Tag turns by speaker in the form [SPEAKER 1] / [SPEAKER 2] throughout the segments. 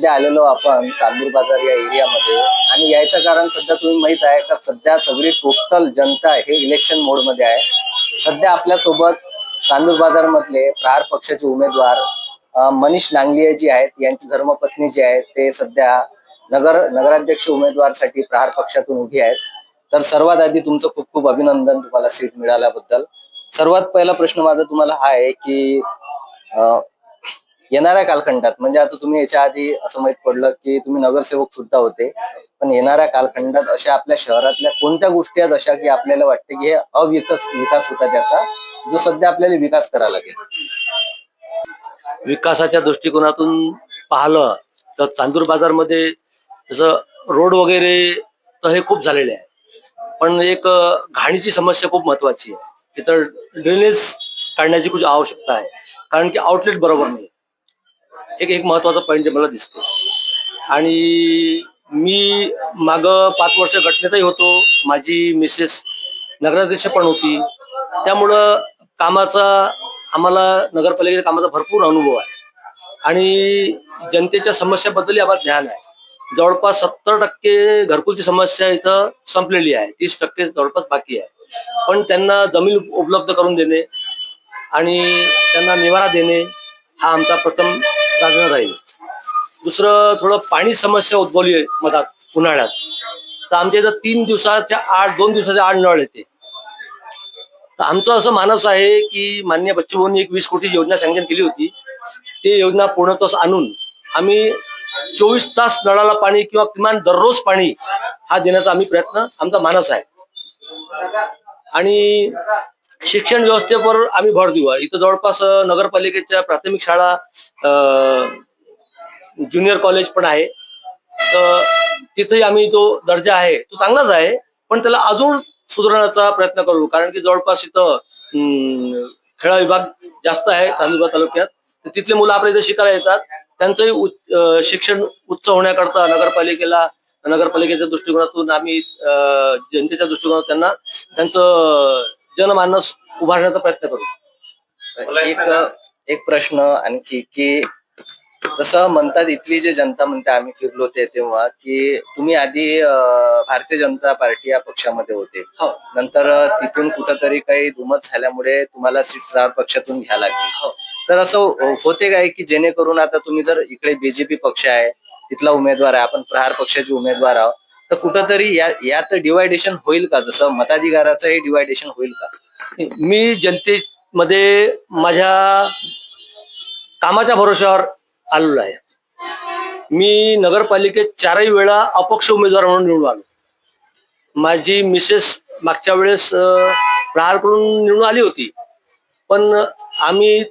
[SPEAKER 1] सध्या आलेलो आपण चांदूर बाजार या एरियामध्ये. आणि यायचं कारण सध्या तुम्ही माहीत आहे का सध्या सगळी टोटल जनता हे इलेक्शन मोडमध्ये आहे. सध्या आपल्यासोबत चांदूर बाजार मधले प्रहार पक्षाचे उमेदवार मनीष नांगलिया जी आहेत यांची धर्मपत्नी जी आहेत ते सध्या नगर नगराध्यक्ष उमेदवारसाठी प्रहार पक्षातून उभी आहेत. तर सर्वात आधी तुमचं खूप खूप अभिनंदन तुम्हाला सीट मिळाल्याबद्दल. सर्वात पहिला प्रश्न माझा तुम्हाला हा आहे की येणाऱ्या कालखंडात म्हणजे आता तुम्ही याच्या आधी असं माहीत पडलं की तुम्ही नगरसेवक सुद्धा होते पण येणाऱ्या कालखंडात अशा आपल्या शहरातल्या कोणत्या गोष्टी आहेत अशा की आपल्याला वाटते की हे अविकास विकास होता त्याचा जो सध्या आपल्याला विकास करावा लागेल?
[SPEAKER 2] विकासाच्या दृष्टिकोनातून पाहिलं तर चांदूर बाजारमध्ये जसं रोड वगैरे तर हे खूप झालेले आहे. पण एक घाणीची समस्या खूप महत्वाची आहे. तिथं ड्रेनेज काढण्याची खूप आवश्यकता आहे. कारण की आउटलेट बरोबर नाही. एक एक महत्त्वाचा पॉईंट मला दिसतो आणि मी माग पाच वर्ष घटनेतही होतो. माझी मिसेस नगराध्यक्ष पण होती. त्यामुळं कामाचा आम्हाला नगरपालिकेच्या कामाचा भरपूर अनुभव आहे. आणि जनतेच्या समस्याबद्दलही आम्हाला ज्ञान आहे. जवळपास सत्तर टक्के घरकुलची समस्या इथं संपलेली आहे. तीस टक्के जवळपास बाकी आहे. पण त्यांना जमीन उपलब्ध करून देणे आणि त्यांना निवारा देणे हा आमचा प्रथम प्राधान्य राहील दुसरं थोडं पाणी समस्या उद्भवली आहे मधात उन्हाळ्यात. तर आमच्या इथं तीन दिवसाच्या आठ दोन दिवसाच्या आठ नळ येते. तर आमचं असं मानस आहे की मान्य बच्चूभाऊंनी एक वीस कोटी योजना सँक्शन केली होती. ती योजना पूर्णत्वास आणून आम्ही चोवीस तास नळाला पाणी किंवा किमान दररोज पाणी हा देण्याचा आम्ही प्रयत्न आमचा मानस आहे. आणि शिक्षण व्यवस्थेवर आम्ही भर देऊ. इथं जवळपास नगरपालिकेच्या प्राथमिक शाळा ज्युनियर कॉलेज पण आहे. तर तिथेही आम्ही जो दर्जा आहे तो चांगलाच आहे. पण त्याला अजून सुधारण्याचा प्रयत्न करू. कारण की जवळपास इथं खेळा विभाग जास्त आहे तालुका तालुक्यात. तिथले मुलं आपल्या इथे शिकायला येतात. त्यांचंही शिक्षण उच्च होण्याकरता नगरपालिकेला नगरपालिकेच्या दृष्टिकोनातून आम्ही जनतेच्या दृष्टिकोनातून त्यांना त्यांचं जनमानस उभारण्याचा प्रयत्न करू.
[SPEAKER 1] एक एक प्रश्न आणखी की तसं म्हणतात इथली जे जनता म्हणते आम्ही फिरलो ते तेव्हा की तुम्ही आधी भारतीय जनता पार्टी या पक्षामध्ये होते.
[SPEAKER 2] हो.
[SPEAKER 1] नंतर तिथून कुठंतरी काही दुमत झाल्यामुळे तुम्हाला सीट पक्षातून घ्या लागली.
[SPEAKER 2] हो.
[SPEAKER 1] तर असं होते काय की जेणेकरून आता तुम्ही जर इकडे बीजेपी पक्ष आहे तिथला उमेदवार आहे आपण प्रहार पक्षाचे उमेदवार आहोत तर कुठंतरी या यात डिवायडेशन होईल का? जसं मताधिकाराचं हे डिवायडेशन होईल का?
[SPEAKER 2] मी जनतेमध्ये माझ्या कामाच्या भरोश्यावर आलेलो आहे. मी नगरपालिकेत चारही वेळा अपक्ष उमेदवार म्हणून निवडून आलो. माझी मिसेस मागच्या वेळेस प्रहारकडून निवडून आली होती. पण आम्ही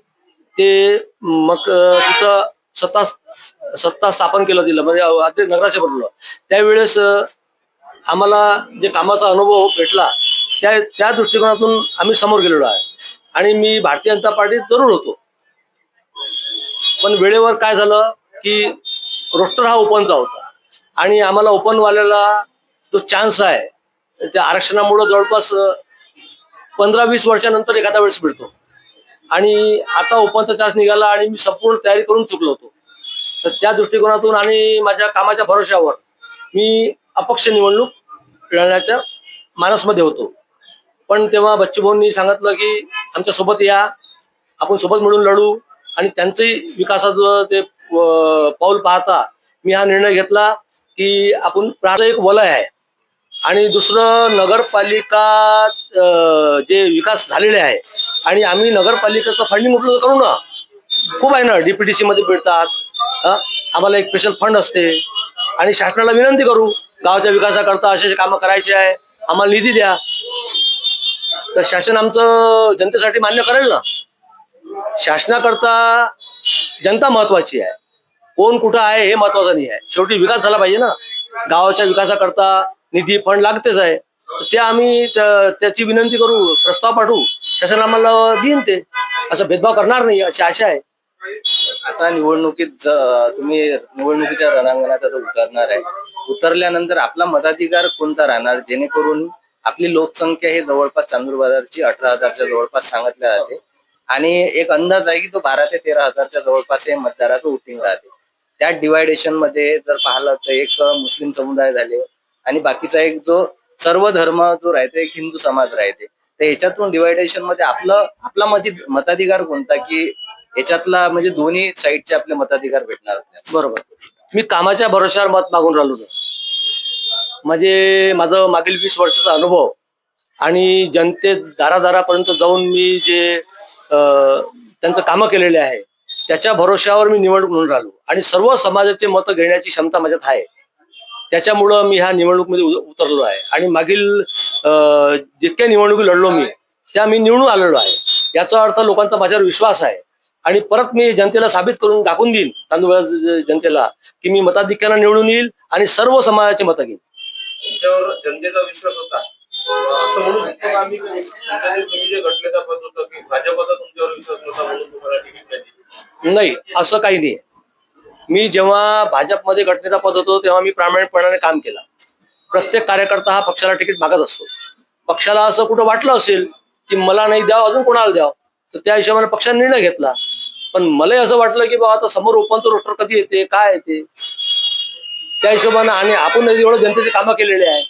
[SPEAKER 2] ते मग तिथं सत्ता सत्ता स्थापन केलं दिलं म्हणजे अध्यक्ष नगराचे बनलो त्यावेळेस आम्हाला जे कामाचा अनुभव भेटला त्या त्या दृष्टिकोनातून आम्ही समोर गेलेलो आहे. आणि मी भारतीय जनता पार्टीत जरूर होतो. पण वेळेवर काय झालं की रोस्टर हा ओपनचा होता. आणि आम्हाला ओपनवाल्याला जो चान्स आहे त्या आरक्षणामुळं जवळपास पंधरा वीस वर्षानंतर एखाद्या वेळेस मिळतो. आणि आता ओपनचा चान्स निघाला आणि मी संपूर्ण तयारी करून चुकलो होतो. तर त्या दृष्टिकोनातून आणि माझ्या कामाच्या भरोश्यावर मी अपक्ष निवडणूक लढण्याच्या मानसमध्ये होतो. पण तेव्हा बच्चूभाऊंनी सांगितलं की आमच्यासोबत या आपण सोबत मिळून लढू आणि त्यांचंही विकासाचं ते पाऊल पाहता मी हा निर्णय घेतला की आपण प्राचं एक वलय आहे. आणि दुसरं नगरपालिका जे विकास झालेले आहे आणि आम्ही नगरपालिकेचं फंडिंग उपलब्ध करू ना? खूप आहे ना डीपीडीसी मध्ये मिळतात आम्हाला एक स्पेशल फंड असते. आणि शासनाला विनंती करू गावाच्या विकासाकरता असे असे कामं करायचे आहे. आम्हाला निधी द्या. तर शासन आमचं जनतेसाठी मान्य करेल ना? शासनाकरता जनता महत्वाची आहे. कोण कुठं आहे हे महत्वाचं नाही आहे. शेवटी विकास झाला पाहिजे ना? गावाच्या विकासाकरता निधी फंड लागतेच आहे. ते आम्ही त्याची विनंती करू प्रस्ताव पाठवू. शासन आम्हाला देईन ते. असं भेदभाव करणार नाही अशी आशा आहे.
[SPEAKER 1] आता निवडणुकीत ज- तुम्ही निवडणुकीच्या रणांगणात आता उतरणार आहे. उतरल्यानंतर आपला मताधिकार कोणता राहणार? जेणेकरून आपली लोकसंख्या हे जवळपास चांदूर बाजारची अठरा हजारच्या जवळपास सांगितल्या जाते. आणि एक अंदाज आहे की तो बारा ते तेरा हजारच्या जवळपास हे मतदाराचं वोटिंग राहते. त्या डिवायडेशनमध्ये जर पाहिलं तर एक मुस्लिम समुदाय झाले आणि बाकीचा एक जो सर्व धर्म जो राहते एक हिंदू समाज राहते. तर याच्यातून डिवायडेशनमध्ये आपलं आपला मती मताधिकार कोणता की याच्यातला म्हणजे दोन्ही साईडचे आपले मताधिकार भेटणार आपल्याला?
[SPEAKER 2] बरोबर. मी कामाच्या भरोश्यावर मत मागून राहिलो होतो. म्हणजे माझं मागील वीस वर्षाचा अनुभव आणि जनते दारादारापर्यंत जाऊन मी जे अं, त्यांचं कामं केलेले आहे त्याच्या भरोश्यावर मी निवडून म्हणून राहिलो. आणि सर्व समाजाचे मतं घेण्याची क्षमता माझ्यात आहे. त्याच्यामुळं मी ह्या निवडणुकीमध्ये उतरलो आहे. आणि मागील जितक्या निवडणुकी लढलो मी त्या मी निवडून आलेलो आहे. याचा अर्थ लोकांचा माझ्यावर विश्वास आहे. आणि परत मी जनतेला साबित करून दाखवून देईन तांदूळ जनतेला की मी मताधिक्यानं निवडून येईल आणि सर्व समाजाचे मतं घेईन.
[SPEAKER 3] तुमच्यावर जनतेचा विश्वास होता. अं, असं म्हणू शकतो का आम्ही? की त्याने तुम्ही जे घटनेचा पद होतं की भाजपचा तुमच्यावर विश्वास नव्हता म्हणून तुम्हाला तिकीट नाही
[SPEAKER 2] नाही असं काही नाही. मी जेव्हा भाजपमध्ये घटनेचा पद होतो तेव्हा मी प्रामाणिकपणाने काम केलं. प्रत्येक कार्यकर्ता हा पक्षाला तिकीट मागत असतो. पक्षाला असं कुठं वाटलं असेल की मला नाही द्यावं अजून कोणाला द्यावं तर त्या हिशोबाने पक्षाने निर्णय घेतला. पण मलाही असं वाटलं की बाबा आता समोर ओपन रोस्टर कधी येते काय येते? त्या हिशोबानं आणि आपण एवढं जनतेची कामं केलेले आहे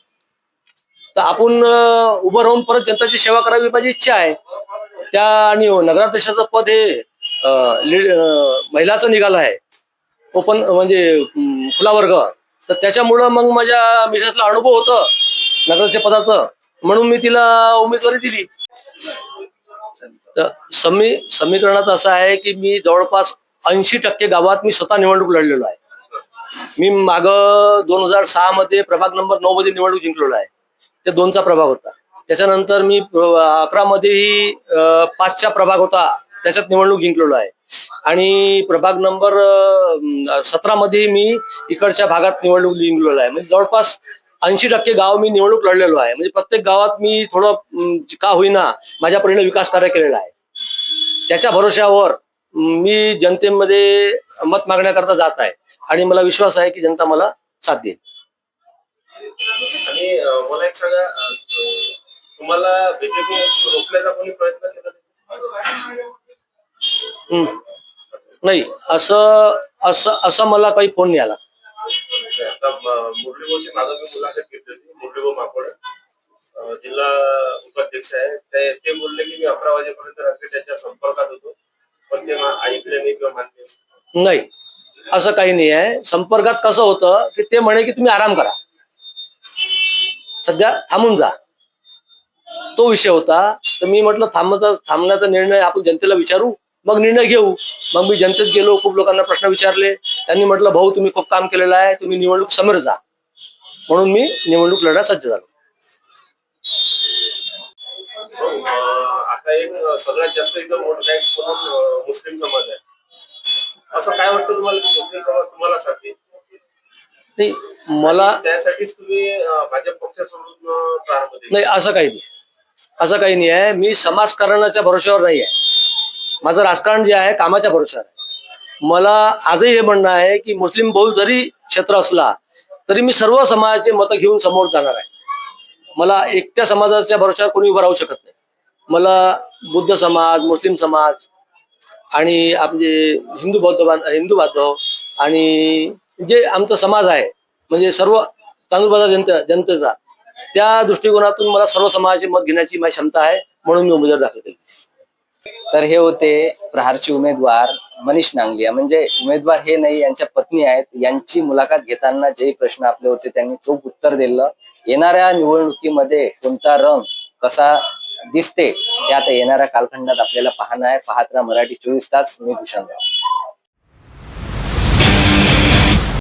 [SPEAKER 2] तर आपण उभं राहून परत जनतेची सेवा करावी माझी इच्छा आहे. त्या आणि नगराध्यक्षाचं पद हे महिलाचं निघालं आहे. ओपन म्हणजे खुला वर्ग. तर त्याच्यामुळं मग माझ्या मिसेसला अनुभव होतं नगराध्यक्ष पदाचं. म्हणून मी तिला उमेदवारी दिली. तर समी समीकरणात असं आहे की मी जवळपास ऐंशी टक्के गावात मी स्वतः निवडणूक लढलेलो आहे. मी माग दोन हजार सहा मध्ये प्रभाग नंबर नऊ मध्ये निवडणूक जिंकलेलो आहे. ते दोनचा प्रभाग होता. त्याच्यानंतर मी अकरा मध्येही पाचचा प्रभाग होता. त्याच्यात निवडणूक जिंकलेलो आहे. आणि प्रभाग नंबर सतरा मध्ये मी इकडच्या भागात निवडणूक जिंकलेलो आहे. म्हणजे जवळपास ऐंशी टक्के गाव मी निवडणूक लढलेलो आहे. म्हणजे प्रत्येक गावात मी थोडं का होईना माझ्या परीने विकास कार्य केलेला आहे. त्याच्या भरोश्यावर मी जनतेमध्ये मत मागण्याकरता जात आहे. आणि मला विश्वास आहे की जनता मला साथ देईल.
[SPEAKER 3] आणि मला एक सांगा तुम्हाला बीजेपी रोखण्याचा कोणी प्रयत्न केला नाही?
[SPEAKER 2] हम्म. नाही असं असं असं मला काही फोन नाही आला.
[SPEAKER 3] आता अं, मुरलीभाऊची मागं मी मुलाखत घेतली होती मुरलीभाऊ माकोड. अं, जिल्हा उपाध्यक्ष आहे. ते ते बोलले की मी अकरा वाजेपर्यंत रात्री त्यांच्या संपर्कात होतो. पण ते मा- ऐकले नाही किंवा मान्य नाही.
[SPEAKER 2] असं काही नाही आहे. संपर्कात कसं होतं की ते म्हणे की तुम्ही आराम करा. सध्या थांबून जा. तो विषय होता. तर मी म्हटलं थांबचा थांबण्याचा निर्णय आपण जनतेला विचारू. मग निर्णय घेऊ. मग मी जनतेत गेलो खूप लोकांना प्रश्न विचारले. त्यांनी म्हटलं भाऊ तुम्ही खूप काम केलेलं आहे. तुम्ही निवडणूक समोर जा. म्हणून मी निवडणूक लढा सज्ज झालो.
[SPEAKER 3] आता एक सगळ्यात जास्त एकदम मोठं अं, मुस्लिम समाज आहे. असं काय वाटतं तुम्हाला मुस्लिम समाज तुम्हाला साथ? देईल?
[SPEAKER 2] नाही मला
[SPEAKER 3] त्यासाठीच तुम्ही भाजप पक्ष सोडून प्रारंभ.
[SPEAKER 2] नाही असं काही नाही. असं काही नाही आहे. मी समाजकारणाच्या भरोश्यावर नाही आहे. माझं राजकारण जे आहे कामाच्या भरोशावर मला आजही हे म्हणणं आहे की मुस्लिम बहुल जरी क्षेत्र असला तरी मी सर्व समाजाचे मतं घेऊन समोर जाणार आहे. मला एकट्या समाजाच्या भरोशावर कोणी उभं राहू शकत नाही. मला बुद्ध समाज मुस्लिम समाज आणि आपले हिंदू बौद्ध हिंदू बांधव आणि जे आमचा समाज आहे म्हणजे सर्व तांदूळबाजार जनते जनतेचा त्या दृष्टिकोनातून मला सर्व समाजाचे मत घेण्याची माझी क्षमता आहे म्हणून मी उमेदवार दाखल केली.
[SPEAKER 1] तर हे होते प्रहारचे उमेदवार मनीष नांगलिया. म्हणजे उमेदवार हे नाही यांच्या पत्नी आहेत. यांची मुलाखत घेताना जे प्रश्न आपले होते त्यांनी चोख उत्तर दिलं. येणाऱ्या निवडणुकीमध्ये कोणता रंग कसा दिसते हे आता येणाऱ्या कालखंडात आपल्याला पाहणं आहे. पाहत राहा मराठी चोवीस तास. मी भूषण राव.